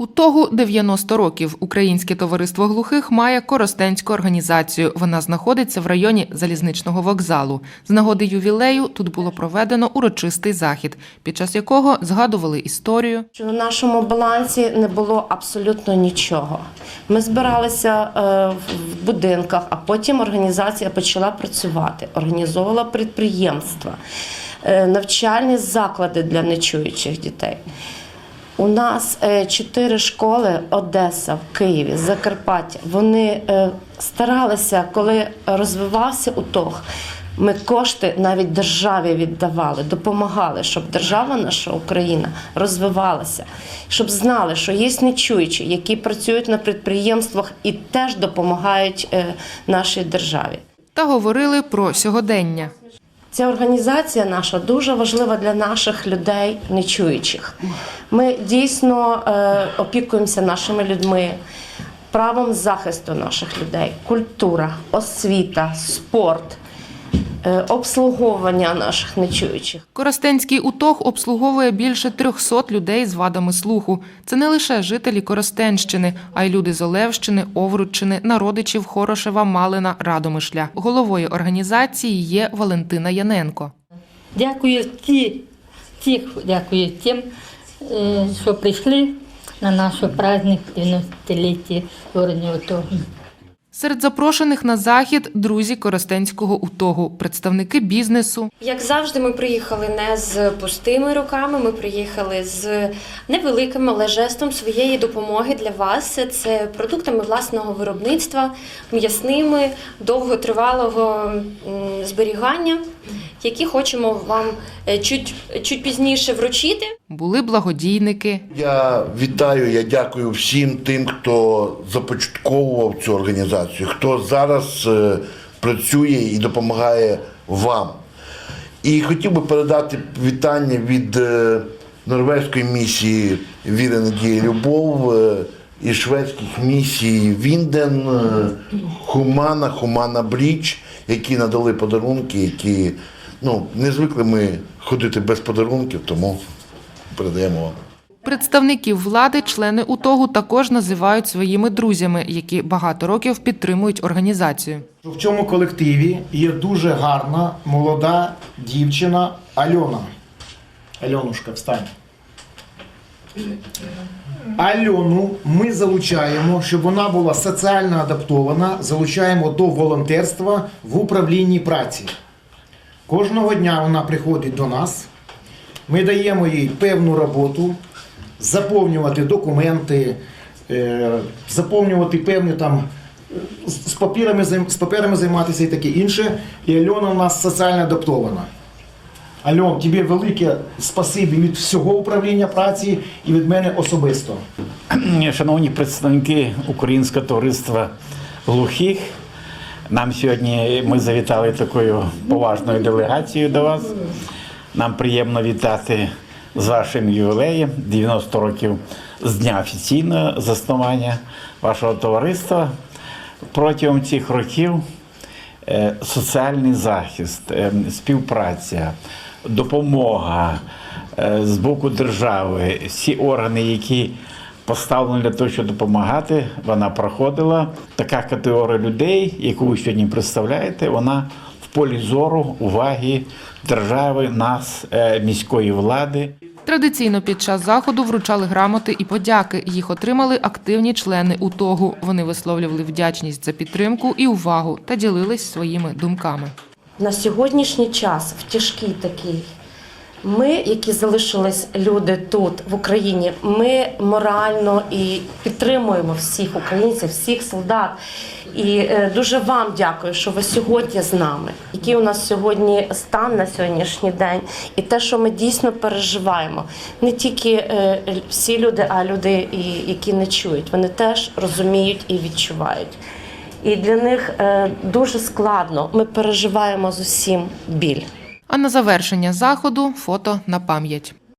У того 90 років Українське товариство глухих має коростенську організацію. Вона знаходиться в районі залізничного вокзалу. З нагоди ювілею тут було проведено урочистий захід, під час якого згадували історію, на нашому балансі не було абсолютно нічого. Ми збиралися е, в будинках, а потім організація почала працювати, організовувала підприємства, е, навчальні заклади для нечуючих дітей. У нас е, чотири школи Одеса, в Києві, Закарпаття. Вони е, старалися, коли розвивався УТОГ, ми кошти навіть державі віддавали, допомагали, щоб держава наша Україна розвивалася, щоб знали, що є нечуючі, які працюють на підприємствах і теж допомагають е, нашій державі. та говорили про сьогодення. Ця організація наша дуже важлива для наших людей нечуючих. Ми дійсно е, опікуємося нашими людьми, правом захисту наших людей, культура, освіта, спорт, обслуговування наших нечуючих. Коростенський УТОГ обслуговує більше 300 людей з вадами слуху. Це не лише жителі Коростенщини, а й люди з Олевщини, Овруччини, народичів Хорошева, Малина, Радомишля. Головою організації є Валентина Яненко. Дякую ті, тих, дякую тим, е, що прийшли на наш праздник 90-ліття створення ОТО. Серед запрошених на захід друзі Коростенського УТОГу, представники бізнесу, Як завжди, ми приїхали не з пустими руками. Ми приїхали з невеликим, але жестом своєї допомоги для вас. Це продуктами власного виробництва, м'ясними, довготривалого зберігання, які хочемо вам е, чуть, чуть пізніше вручити. Були благодійники. Я вітаю, я дякую всім тим, хто започатковував цю організацію, хто зараз е, працює і допомагає вам. І хотів би передати вітання від е, норвезької місії Віра Надія Любов е, і шведських місій Вінден, Хумана, Хумана Бріч, які надали подарунки, які ну, не звикли ми ходити без подарунків, тому передаємо вам. Представників влади члени УТОГу також називають своїми друзями, які багато років підтримують організацію. В цьому колективі є дуже гарна молода дівчина Альона. Альонушка, встань. Альону ми залучаємо, щоб вона була соціально адаптована, залучаємо до волонтерства в управлінні праці. Кожного дня вона приходить до нас. Ми даємо їй певну роботу, заповнювати документи, е, заповнювати певні там з займ- з паперами займатися і таке інше. І Альона у нас соціально адаптована. Альон, тобі велике спасибі від всього управління праці і від мене особисто. Шановні представники Українського товариства глухих, нам сьогодні ми завітали такою поважною делегацією до вас. Нам приємно вітати з вашим ювілеєм 90 років з дня офіційного заснування вашого товариства. Протягом цих років е, соціальний захист, е, співпраця, допомога е, з боку держави, всі органи, які поставлені для того, щоб допомагати, вона проходила. Така категорія людей, яку ви сьогодні представляєте, вона полі зору, уваги держави, нас, е, міської влади. Традиційно під час заходу вручали грамоти і подяки. Їх отримали активні члени УТОГу. Вони висловлювали вдячність за підтримку і увагу та ділились своїми думками. На сьогоднішній час, в тяжкий такий, ми, які залишились люди тут, в Україні, ми морально і підтримуємо всіх українців, всіх солдат. І е, дуже вам дякую, що ви сьогодні з нами. Який у нас сьогодні стан на сьогоднішній день, і те, що ми дійсно переживаємо. Не тільки е, всі люди, а люди, які не чують. Вони теж розуміють і відчувають. І для них е, дуже складно. Ми переживаємо з усім біль. А на завершення заходу фото на пам'ять.